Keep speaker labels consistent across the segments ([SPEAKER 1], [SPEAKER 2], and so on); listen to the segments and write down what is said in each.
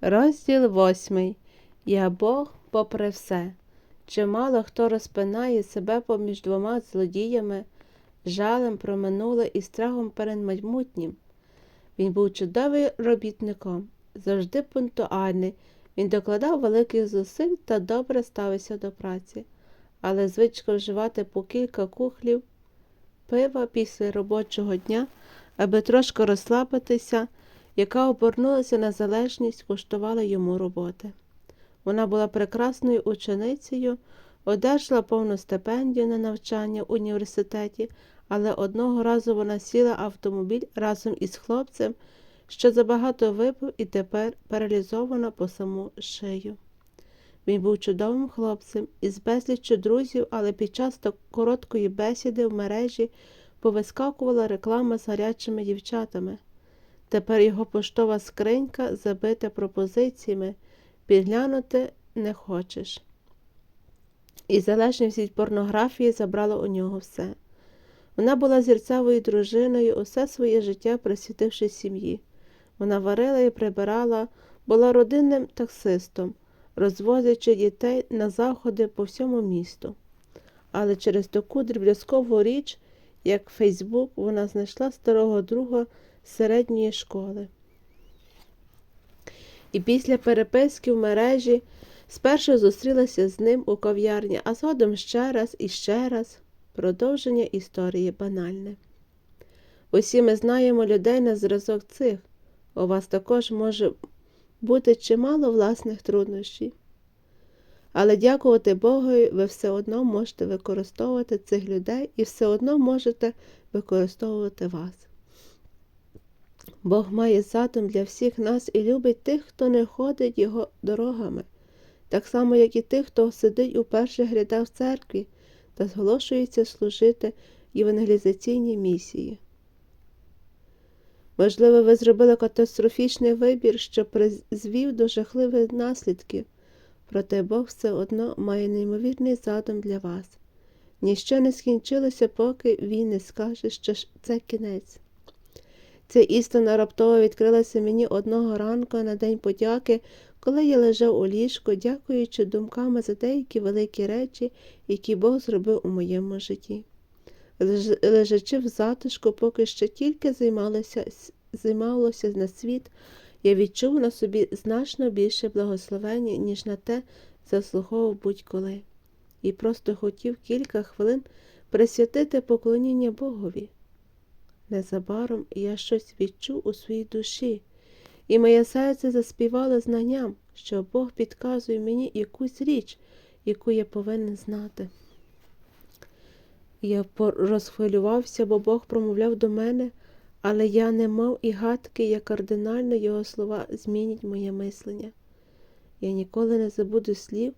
[SPEAKER 1] Розділ восьмий. Я Бог попри все. Чимало хто розпинає себе поміж двома злодіями, жалем про минуле і страхом перед майбутнім. Він був чудовим робітником, завжди пунктуальний. Він докладав великих зусиль та добре ставився до праці, але звичка вживати по кілька кухлів пива після робочого дня, аби трошки розслабитися, яка обернулася на залежність, коштувала йому роботи. Вона була прекрасною ученицею, одержала повну стипендію на навчання в університеті, але одного разу вона сіла автомобіль разом із хлопцем, що забагато випив і тепер паралізована по саму шию. Він був чудовим хлопцем із безліччю друзів, але під час короткої бесіди в мережі повискакувала реклама з гарячими дівчатами. Тепер його поштова скринька забита пропозиціями, підглянути не хочеш. І залежність від порнографії забрала у нього все. Вона була зірцевою дружиною, усе своє життя присвятивши сім'ї. Вона варила і прибирала, була родинним таксистом, розвозячи дітей на заходи по всьому місту. Але через таку дріб'язкову річ, як Фейсбук, вона знайшла старого друга середньої школи. І після переписки в мережі спершу зустрілася з ним у кав'ярні, а згодом ще раз і ще раз продовження історії банальне. Усі ми знаємо людей на зразок цих. У вас також може бути чимало власних труднощів. Але дякувати Богу, ви все одно можете використовувати цих людей і все одно можете використовувати вас. Бог має задум для всіх нас і любить тих, хто не ходить його дорогами, так само, як і тих, хто сидить у перших рядах в церкві та зголошується служити євангелізаційній місії. Можливо, ви зробили катастрофічний вибір, що призвів до жахливих наслідків, проте Бог все одно має неймовірний задум для вас. Ніщо не скінчилося, поки він не скаже, що це кінець. Ця істина раптово відкрилася мені одного ранку на День подяки, коли я лежав у ліжку, дякуючи думками за деякі великі речі, які Бог зробив у моєму житті. Лежачи в затишку, поки ще тільки займалося, займалося на світ, я відчув на собі значно більше благословення, ніж на те заслуговував будь-коли, і просто хотів кілька хвилин присвятити поклоніння Богові. Незабаром я щось відчув у своїй душі, і моє серце заспівало знанням, що Бог підказує мені якусь річ, яку я повинен знати. Я розхвилювався, бо Бог промовляв до мене, але я не мав і гадки, як кардинально його слова змінять моє мислення. Я ніколи не забуду слів,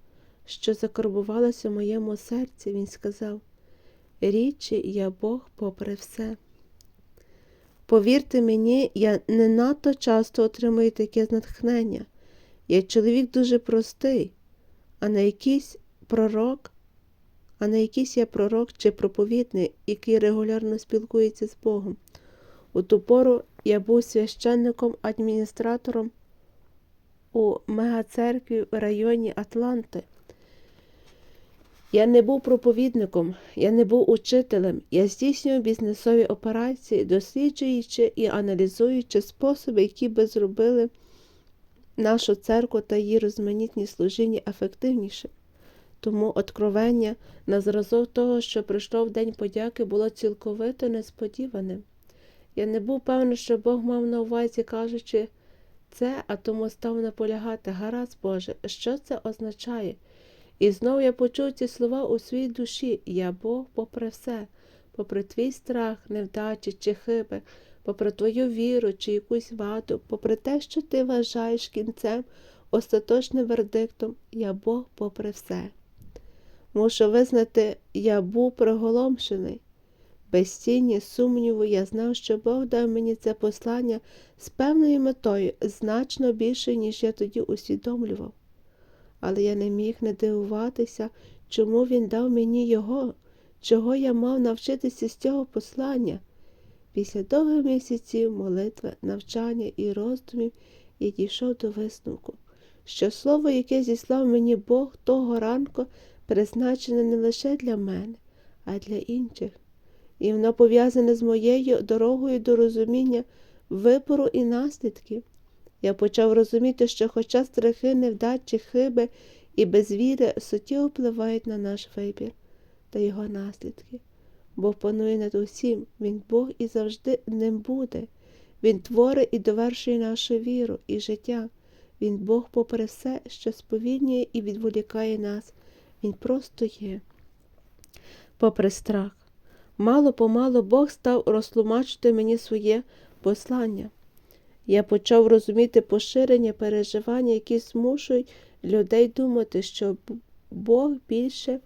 [SPEAKER 1] що закарбувалося в моєму серці, він сказав Річі я Бог попри все. Повірте мені, я не надто часто отримую таке натхнення. Я чоловік дуже простий, а не якийсь пророк, а не якийсь я пророк чи проповідник, який регулярно спілкується з Богом. У ту пору я був священником-адміністратором у мегацеркві в районі Атланти. Я не був проповідником, я не був учителем, я здійснював бізнесові операції, досліджуючи і аналізуючи способи, які би зробили нашу церкву та її розманітні служіння ефективніше. Тому откровення на зразок того, що прийшло День подяки, було цілковито несподіваним. Я не був певний, що Бог мав на увазі, кажучи це, а тому став наполягати, гаразд Боже, що це означає? І знову я почув ці слова у своїй душі я Бог попри все, попри твій страх, невдачі чи хиби, попри твою віру чи якусь ваду, попри те, що ти вважаєш кінцем, остаточним вердиктом, я Бог попри все. Мушу визнати, я був приголомшений. Без тіні сумніву, я знав, що Бог дав мені це послання з певною метою, значно більше, ніж я тоді усвідомлював. Але я не міг не дивуватися, чому він дав мені його, чого я мав навчитися з цього послання. Після довгих місяців молитви, навчання і роздумів я дійшов до висновку, що слово, яке зіслав мені Бог того ранку, призначене не лише для мене, а й для інших, і воно пов'язане з моєю дорогою до розуміння вибору і наслідків. Я почав розуміти, що хоча страхи, невдачі, хиби і безвіри суттєво впливають на наш вибір та його наслідки. Бог панує над усім, Він Бог і завжди ним буде. Він творить і довершує нашу віру і життя. Він Бог, попри все, що сповільнює і відволікає нас. Він просто є. Попри страх, мало помалу Бог став розтлумачити мені своє послання. Я почав розуміти поширення переживання, які змушують людей думати, що Бог більше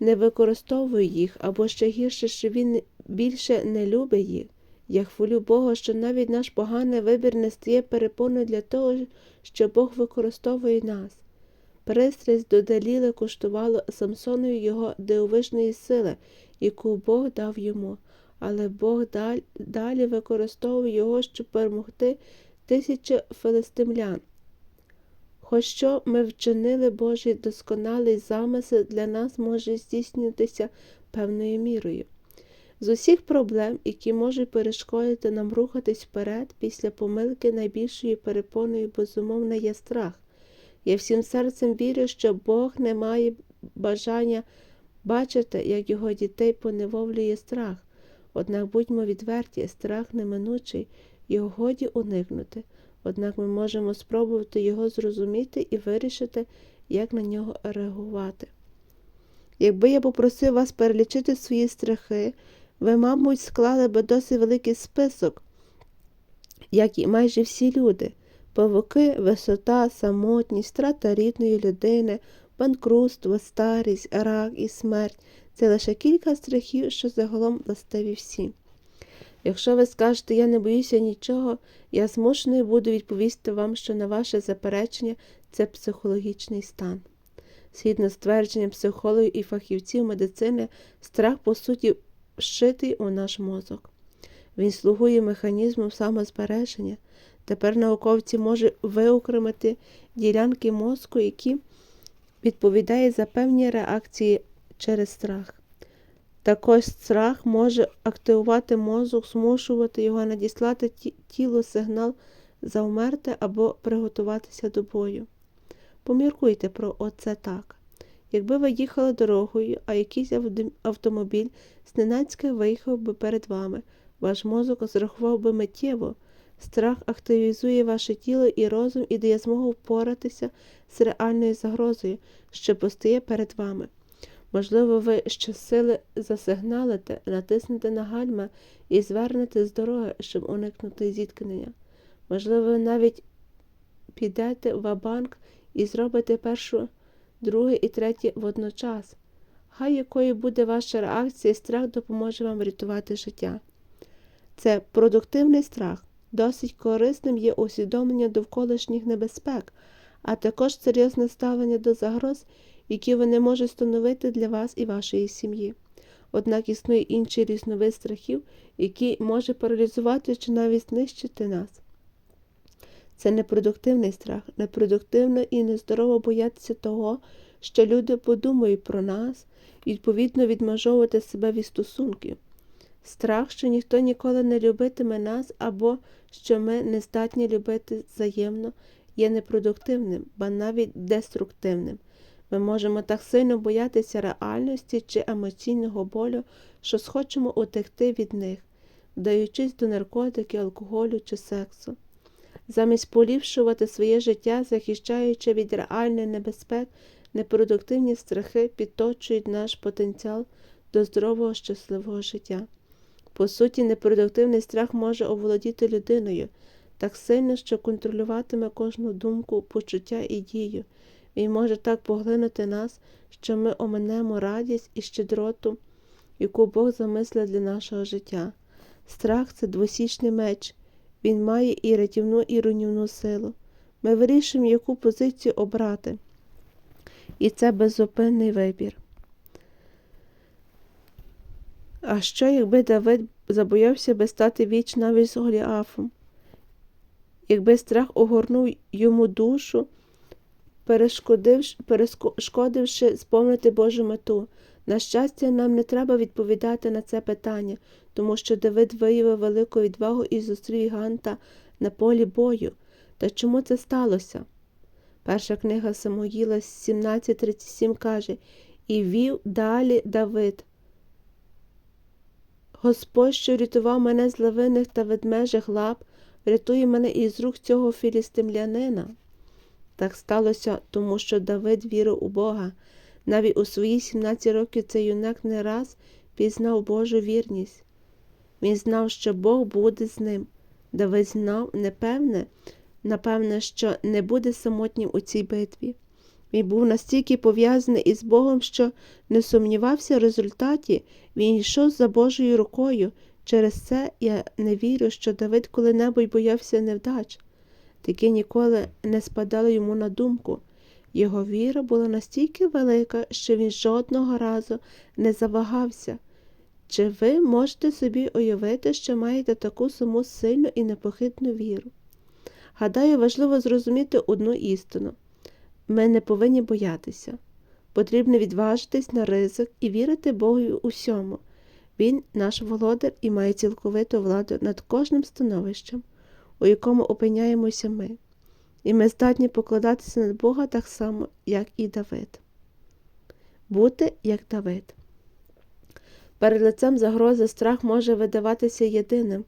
[SPEAKER 1] не використовує їх, або ще гірше, що Він більше не любить їх. Я хвалю Бога, що навіть наш поганий вибір не стає перепоною для того, що Бог використовує нас. Пристрасть до Даліли коштувало Самсонові його дивовижної сили, яку Бог дав йому, але Бог далі використовує його, щоб перемогти тисячі филистимлян. Хоч що ми вчинили Божий досконалий замисел для нас може здійснюватися певною мірою. З усіх проблем, які можуть перешкодити нам рухатись вперед після помилки найбільшою перепоною, безумовно, є страх. Я всім серцем вірю, що Бог не має бажання бачити, як його дітей поневовлює страх. Однак будьмо відверті, страх неминучий, його годі уникнути. Однак ми можемо спробувати його зрозуміти і вирішити, як на нього реагувати. Якби я попросив вас перелічити свої страхи, ви, мабуть, склали би досить великий список, як і майже всі люди павуки, висота, самотність, страта рідної людини, банкрутство, старість, рак і смерть це лише кілька страхів, що загалом властиві всім. Якщо ви скажете, я не боюся нічого, я змушений буду відповісти вам, що на ваше заперечення це психологічний стан. Згідно з твердженням психологів і фахівців медицини, страх, по суті, вшитий у наш мозок. Він слугує механізмом самозбереження. Тепер науковці можуть виокремити ділянки мозку, які відповідають за певні реакції через страх. Також страх може активувати мозок, змушувати його надіслати тілу сигнал завмерти або приготуватися до бою. Поміркуйте про оце так. Якби ви їхали дорогою, а якийсь автомобіль зненацька виїхав би перед вами, ваш мозок зрахував би миттєво. Страх активізує ваше тіло і розум і дає змогу впоратися з реальною загрозою, що постає перед вами. Можливо, ви щосили засигналите, натиснете на гальма і звернете з дороги, щоб уникнути зіткнення. Можливо, ви навіть підете в банк і зробите першу, друге і третє водночас. Хай якою буде ваша реакція, страх допоможе вам врятувати життя. Це продуктивний страх. Досить корисним є усвідомлення довколишніх небезпек, а також серйозне ставлення до загроз, які вони можуть становити для вас і вашої сім'ї. Однак існує інший різновид страхів, який може паралізувати чи навіть знищити нас. Це непродуктивний страх, непродуктивно і нездорово боятися того, що люди подумають про нас, відповідно відмежовувати себе від стосунків. Страх, що ніхто ніколи не любитиме нас, або що ми не здатні любити взаємно, є непродуктивним, ба навіть деструктивним. Ми можемо так сильно боятися реальності чи емоційного болю, що схочемо утекти від них, вдаючись до наркотики, алкоголю чи сексу. Замість поліпшувати своє життя, захищаючи від реальних небезпек, непродуктивні страхи підточують наш потенціал до здорового щасливого життя. По суті, непродуктивний страх може оволодіти людиною так сильно, що контролюватиме кожну думку, почуття і дію. Він може так поглинути нас, що ми оминемо радість і щедроту, яку Бог замислив для нашого життя. Страх це двосічний меч, він має і рятівну, і руйнівну силу. Ми вирішуємо, яку позицію обрати. І це беззупинний вибір. А що, якби Давид забоявся би стати віч навіть з Голіафом? якби страх огорнув йому душу, перешкодивши, сповнити Божу мету. На щастя, нам не треба відповідати на це питання, тому що Давид виявив велику відвагу і зустрів Ганта на полі бою. Та чому це сталося? Перша книга Самуїла 17.37 каже І вів далі Давид. Господь, що рятував мене з лавинних та ведмежих лап, рятує мене із рук цього філістимлянина. Так сталося, тому що Давид вірив у Бога. Навіть у свої 17 років цей юнак не раз пізнав Божу вірність. Він знав, що Бог буде з ним. Давид знав, непевне, напевне, що не буде самотнім у цій битві. Він був настільки пов'язаний із Богом, що не сумнівався в результаті, він йшов за Божою рукою. Через це я не вірю, що Давид коли-небудь боявся невдач. Таке ніколи не спадало йому на думку. Його віра була настільки велика, що він жодного разу не завагався. Чи ви можете собі уявити, що маєте таку саму сильну і непохитну віру? Гадаю, важливо зрозуміти одну істину ми не повинні боятися. Потрібно відважитись на ризик і вірити Богу усьому. Він наш володар і має цілковиту владу над кожним становищем, у якому опиняємося ми, і ми здатні покладатися на Бога так само, як і Давид. Бути як Давид. Перед лицем загрози страх може видаватися єдиним,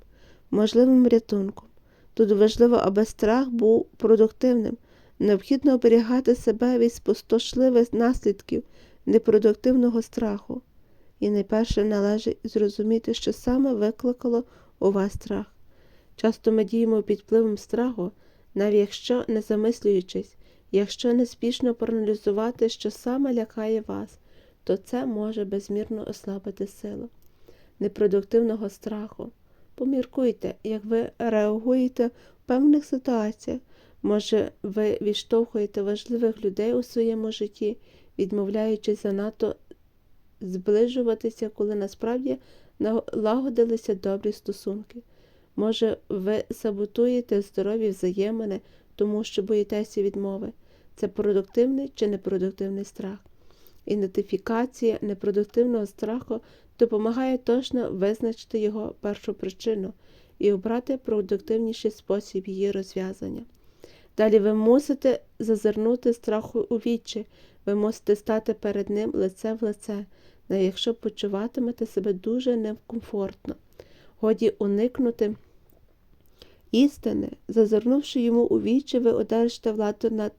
[SPEAKER 1] можливим рятунком. Тут важливо, аби страх був продуктивним. Необхідно оберігати себе від спустошливих наслідків непродуктивного страху. І найперше належить зрозуміти, що саме викликало у вас страх. Часто ми діємо під впливом страху, навіть якщо не замислюючись, якщо неспішно проаналізувати, що саме лякає вас, то це може безмірно ослабити силу непродуктивного страху. Поміркуйте, як ви реагуєте в певних ситуаціях. Може, ви відштовхуєте важливих людей у своєму житті, відмовляючись занадто зближуватися, коли насправді налагодилися добрі стосунки. Може, ви саботуєте здорові взаємини, тому що боїтеся відмови. Це продуктивний чи непродуктивний страх. Ідентифікація непродуктивного страху допомагає точно визначити його першу причину і обрати продуктивніший спосіб її розв'язання. Далі ви мусите зазирнути страху у вічі, ви мусите стати перед ним лице в лице, якщо почуватимете себе дуже некомфортно. Годі уникнути істини, зазирнувши йому у вічі, ви одержите владу над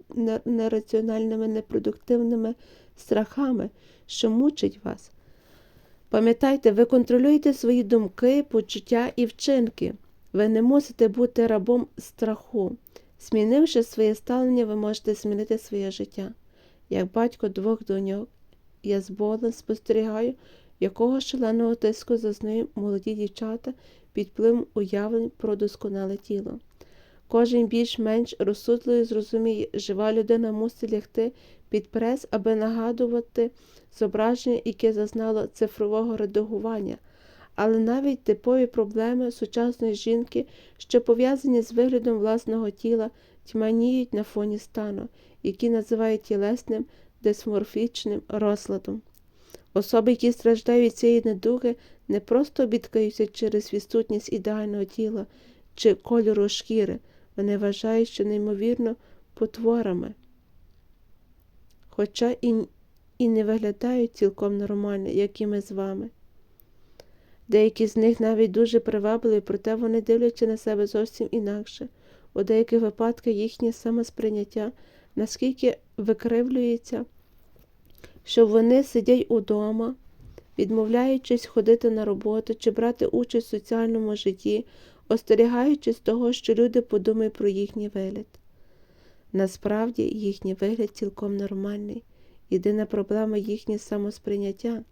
[SPEAKER 1] нераціональними, непродуктивними страхами, що мучить вас. Пам'ятайте, ви контролюєте свої думки, почуття і вчинки. Ви не мусите бути рабом страху. Змінивши своє ставлення, ви можете змінити своє життя. Як батько двох доньок, я з болем спостерігаю, якого шаленого тиску зазнають молоді дівчата під впливом уявлень про досконале тіло. Кожен більш-менш розсудливо зрозуміє, жива людина мусить лягти під прес, аби нагадувати зображення, яке зазнало цифрового редагування. Але навіть типові проблеми сучасної жінки, що пов'язані з виглядом власного тіла, тьманіють на фоні стану, який називають тілесним дисморфічним розладом. Особи, які страждають від цієї недуги, не просто бідкаються через відсутність ідеального тіла чи кольору шкіри, вони вважають, що неймовірно потворами, хоча і, і не виглядають цілком нормально, як і ми з вами. Деякі з них навіть дуже привабливі, проте вони дивляться на себе зовсім інакше. У деяких випадках їхнє самосприйняття наскільки викривлюється, що вони сидять удома, відмовляючись ходити на роботу чи брати участь в соціальному житті, остерігаючись того, що люди подумають про їхній вигляд. Насправді їхній вигляд цілком нормальний. Єдина проблема їхнє самосприйняття.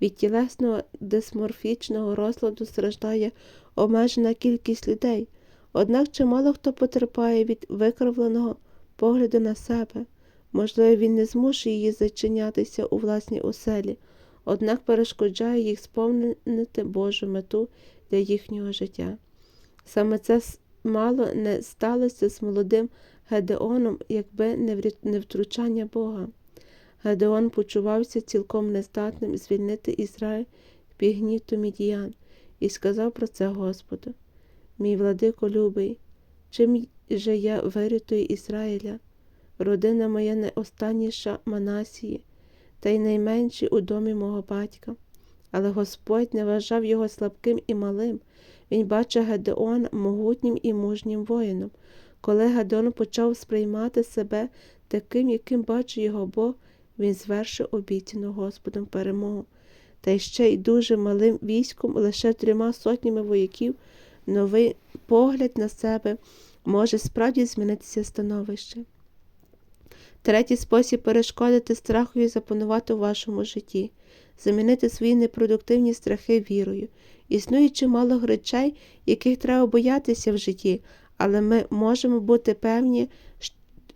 [SPEAKER 1] Від тілесного дисморфічного розладу страждає обмежена кількість людей, однак чимало хто потерпає від викривленого погляду на себе. Можливо, він не змушує її зачинятися у власній оселі, однак перешкоджає їх сповнити Божу мету для їхнього життя. Саме це мало не сталося з молодим Гедеоном, якби не втручання Бога. Гедеон почувався цілком нездатним звільнити Ізраїль від гніту мідіян і сказав про це Господу. Мій владико любий, чим же я вирятую Ізраїля? Родина моя не останніша Манасії, та й найменші у домі мого батька. Але Господь не вважав його слабким і малим. Він бачив Гедеона могутнім і мужнім воїном. Коли Гедеон почав сприймати себе таким, яким бачив його Бог, він звершив обіцяну Господом перемогу. Та ще й дуже малим військом, лише трьома сотнями вояків, новий погляд на себе може справді змінитися становище. Третій спосіб перешкодити страхові запанувати у вашому житті, замінити свої непродуктивні страхи вірою. Існує чимало речей, яких треба боятися в житті, але ми можемо бути певні,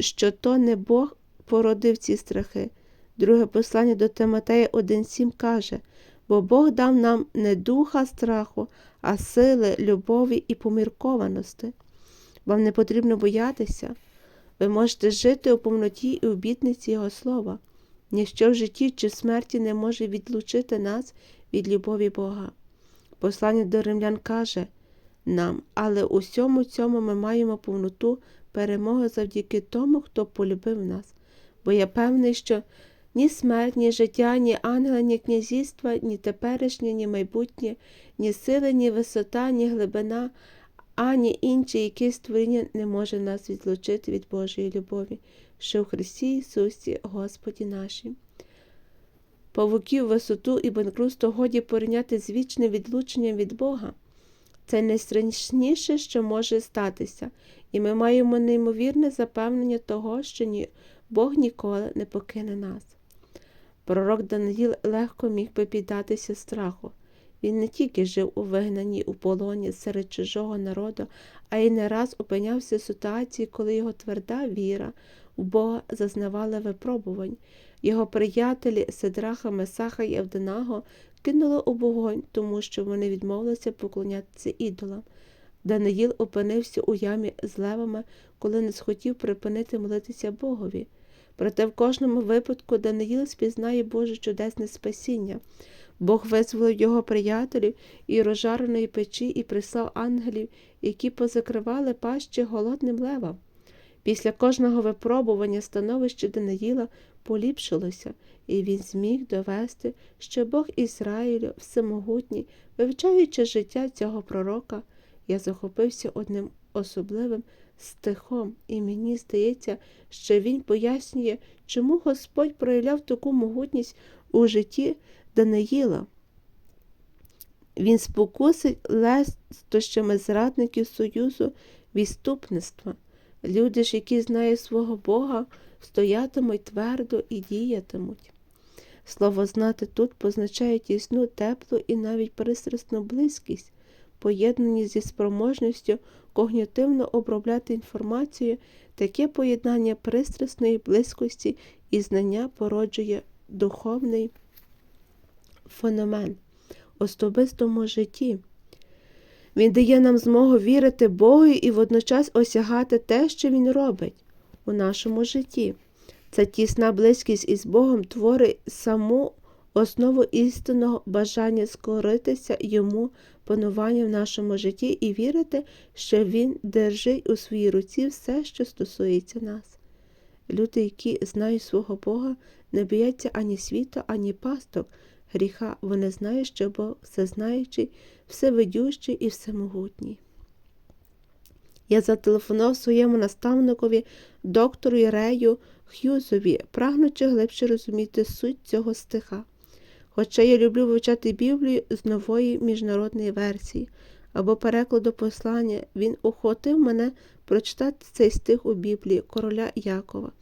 [SPEAKER 1] що то не Бог породив ці страхи. Друге послання до Тимотея 1.7 каже, бо Бог дав нам не духа страху, а сили, любові і поміркованості. Вам не потрібно боятися. Ви можете жити у повноті і обітниці Його слова. Ніщо в житті чи смерті не може відлучити нас від любові Бога. Послання до римлян каже нам, але у всьому цьому ми маємо повноту перемоги завдяки тому, хто полюбив нас. Бо я певний, що ні смерть, ні життя, ні ангела, ні князівства, ні теперішнє, ні майбутнє, ні сили, ні висота, ні глибина, ані інше якесь створіння не може нас відлучити від Божої любові, що в Христі Ісусі, Господі нашій. Павуків, висоту і банкрутство годі порівняти з вічним відлученням від Бога. Це найстрашніше, що може статися, і ми маємо неймовірне запевнення того, що ні, Бог ніколи не покине нас. Пророк Даниїл легко міг би піддатися страху. Він не тільки жив у вигнанні у полоні серед чужого народу, а й не раз опинявся в ситуації, коли його тверда віра в Бога зазнавала випробувань. Його приятелі Седраха, Месаха і Евденаго кинули у вогонь, тому що вони відмовилися поклонятися ідолам. Даниїл опинився у ямі з левами, коли не схотів припинити молитися Богові. Проте в кожному випадку Даниїл спізнає Боже чудесне спасіння. Бог визволив його приятелів і розжареної печі і прислав ангелів, які позакривали пащі голодним левам. Після кожного випробування становище Даниїла поліпшилося, і він зміг довести, що Бог Ізраїлю всемогутній, вивчаючи життя цього пророка, я захопився одним особливим стихом, і мені здається, що він пояснює, чому Господь проявляв таку могутність у житті Даниїла. Він спокусить лестощами зрадників Союзу відступництва. Люди ж, які знають свого Бога, стоятимуть твердо і діятимуть. Слово знати тут позначає тісну, теплу і навіть пристрасну близькість, поєднані зі спроможністю когнітивно обробляти інформацію, таке поєднання пристрасної близькості і знання породжує духовний феномен особистому житті. Він дає нам змогу вірити Богу і водночас осягати те, що Він робить у нашому житті. Ця тісна близькість із Богом творить саму основу істинного бажання скоритися йому панування в нашому житті і вірити, що Він держить у своїй руці все, що стосується нас. Люди, які знають свого Бога, не бояться ані світу, ані пасток, гріха, вони знають, що Бог всезнаючий, всевидющий і всемогутній. Я зателефонував своєму наставникові, доктору Ірею Х'юзові, прагнучи глибше розуміти суть цього стиха. Хоча я люблю вивчати Біблію з нової міжнародної версії або перекладу послання, він охотив мене прочитати цей стих у Біблії короля Якова.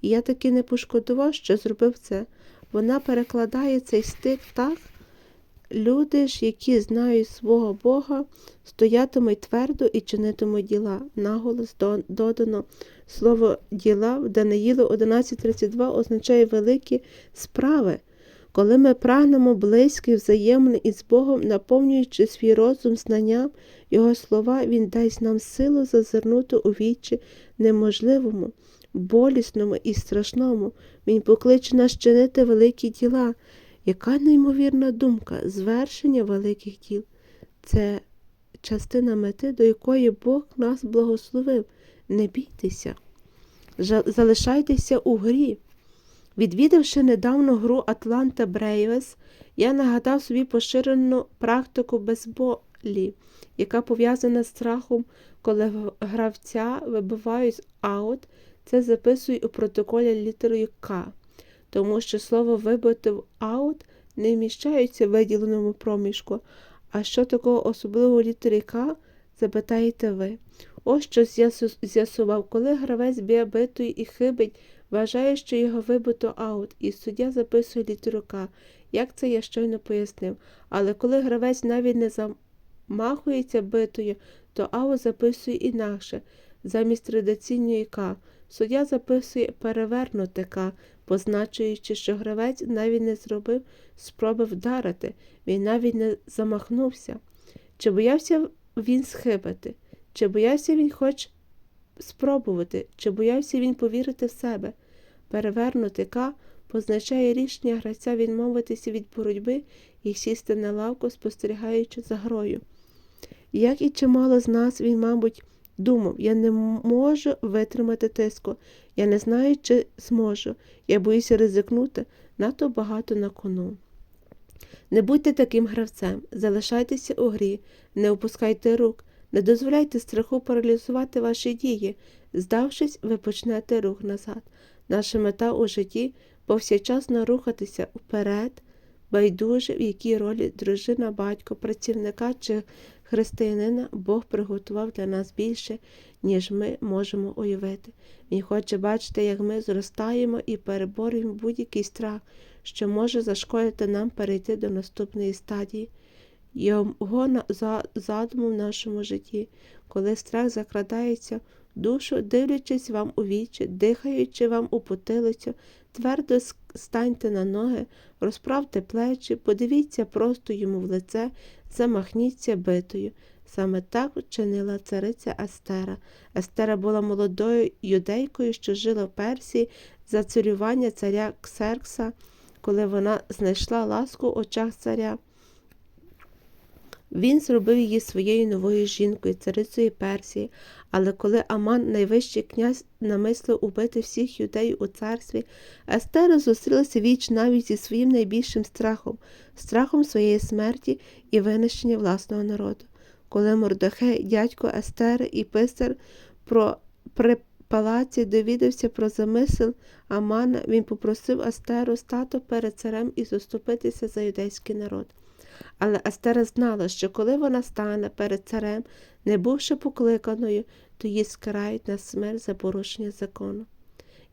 [SPEAKER 1] І я таки не пошкодував, що зробив це. Вона перекладає цей стих так. Люди ж, які знають свого Бога, стоятимуть твердо і чинитимуть діла. Наголос додано слово діла в Даниїлу 11.32 означає великі справи. Коли ми прагнемо близьких взаємин із Богом, наповнюючи свій розум знанням Його слова, Він дасть нам силу зазирнути у вічі неможливому, болісному і страшному. Він покличе нас чинити великі діла. Яка неймовірна думка, звершення великих діл. Це частина мети, до якої Бог нас благословив. Не бійтеся, залишайтеся у грі. Відвідавши недавно гру Атланта Брейвес, я нагадав собі поширену практику безболі, яка пов'язана з страхом, коли гравця вибивають аут, це записують у протоколі літерою К, тому що слово вибити в аут не вміщається в виділеному проміжку. А що такого особливого у літері К, запитаєте ви. Ось що з'ясував, коли гравець б'є битою і хибить, вважає, що його вибито аут, і суддя записує літеру К, як це я щойно пояснив. Але коли гравець навіть не замахується битою, то аут записує інакше, замість традиційної К. Суддя записує перевернуте К, позначуючи, що гравець навіть не зробив спроби вдарити, він навіть не замахнувся. Чи боявся він схибити? Чи боявся він хоч спробувати, чи боявся він повірити в себе? Перевернути К позначає рішення гравця відмовитися від боротьби і сісти на лавку, спостерігаючи за грою. Як і чимало з нас, він, мабуть, думав, я не можу витримати тиску, я не знаю, чи зможу, я боюся ризикнути, надто багато на кону. Не будьте таким гравцем, залишайтеся у грі, не опускайте рук, не дозволяйте страху паралізувати ваші дії. Здавшись, ви почнете рух назад. Наша мета у житті повсякчасно рухатися вперед, байдуже, в якій ролі дружина, батько, працівника чи християнина Бог приготував для нас більше, ніж ми можемо уявити. Він хоче бачити, як ми зростаємо і переборюємо будь-який страх, що може зашкодити нам перейти до наступної стадії. Його за- задуму в нашому житті, коли страх закрадається душу, дивлячись вам у вічі, дихаючи вам у потилицю, твердо станьте на ноги, розправте плечі, подивіться просто йому в лице, замахніться битою. Саме так вчинила цариця Естера. Естера була молодою юдейкою, що жила в Персії за царювання царя Ксеркса, коли вона знайшла ласку в очах царя. Він зробив її своєю новою жінкою, царицею Персії, але коли Аман, найвищий князь, намислив убити всіх юдеїв у царстві, Естера зустрілася віч навіть зі своїм найбільшим страхом, страхом своєї смерті і винищення власного народу. Коли Мордохей, дядько Естери і писар про при палаці довідався про замисел Амана, він попросив Естеру стати перед царем і заступитися за юдейський народ. Але Естера знала, що коли вона стане перед царем, не бувши покликаною, то її скарають на смерть за порушення закону.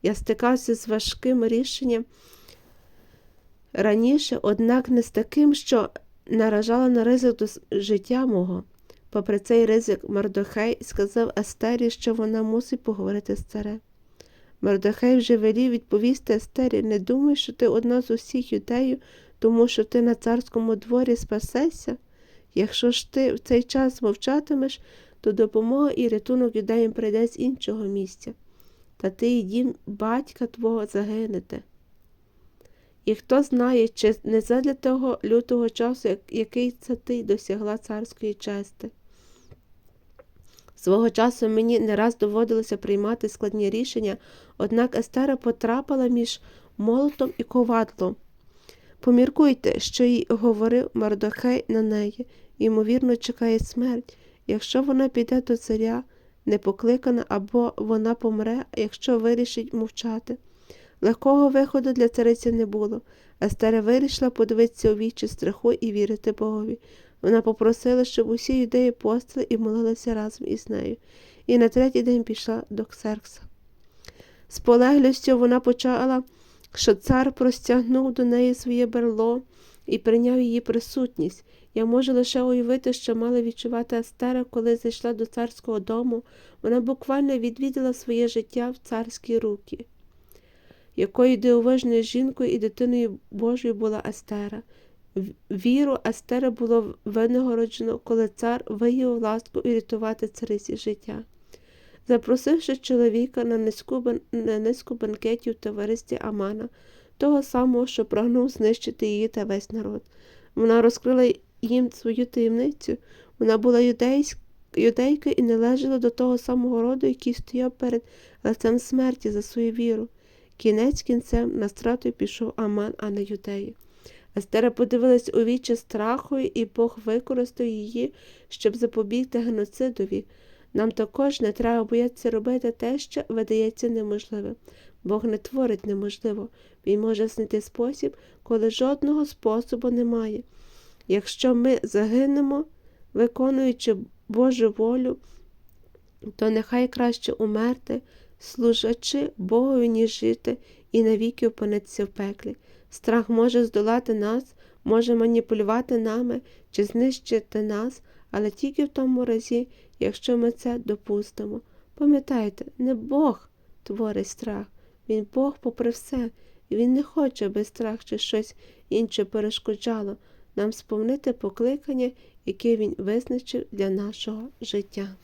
[SPEAKER 1] Я стикався з важким рішенням раніше, однак не з таким, що наражало на ризик до життя мого. Попри цей ризик, Мардохей сказав Естері, що вона мусить поговорити з царем. Мардохей вже велів відповісти Естері, не думай, що ти одна з усіх юдеїв, тому що ти на царському дворі спасешся. Якщо ж ти в цей час мовчатимеш, то допомога і рятунок юдеям прийде з іншого місця, та ти і дім батька твого загинете. І хто знає, чи не задля того лютого часу, який це ти досягла царської чести. Свого часу мені не раз доводилося приймати складні рішення, однак Естера потрапила між молотом і ковадлом. Поміркуйте, що їй говорив Мардохей на неї, ймовірно, чекає смерть. Якщо вона піде до царя, не покликана, або вона помре, якщо вирішить мовчати. Легкого виходу для цариці не було. Естера вирішила подивитися у вічі страху і вірити Богові. Вона попросила, щоб усі юдеї постили і молилися разом із нею. І на третій день пішла до Ксеркса. З полеглістю вона почала, що цар простягнув до неї своє берло і прийняв її присутність. Я можу лише уявити, що мала відчувати Астера, коли зайшла до царського дому. Вона буквально відвідала своє життя в царські руки. якою дивовижною жінкою і дитиною Божою була Естера. В- Віру Естери було винагороджено, коли цар виявив ласку і рятувати цариці життя. Запросивши чоловіка на низьку, бен- на низку бенкетів в товаристві Амана, того самого, що прагнув знищити її та весь народ. Вона розкрила їм свою таємницю. Вона була юдейка і належала до того самого роду, який стояв перед лицем смерті за свою віру. Кінець кінцем на страту пішов Аман, а не юдеї. Естера подивилась у вічі страхою, і Бог використав її, щоб запобігти геноцидові. Нам також не треба боятися робити те, що видається неможливим. Бог не творить неможливо. Він може знайти спосіб, коли жодного способу немає. Якщо ми загинемо, виконуючи Божу волю, то нехай краще умерти, служачи Богові, ніж жити і навіки опинитися в пеклі. Страх може здолати нас, може маніпулювати нами чи знищити нас, але тільки в тому разі, якщо ми це допустимо. Пам'ятайте, не Бог творить страх, він Бог попри все, і Він не хоче, аби страх чи щось інше перешкоджало нам сповнити покликання, яке Він визначив для нашого життя.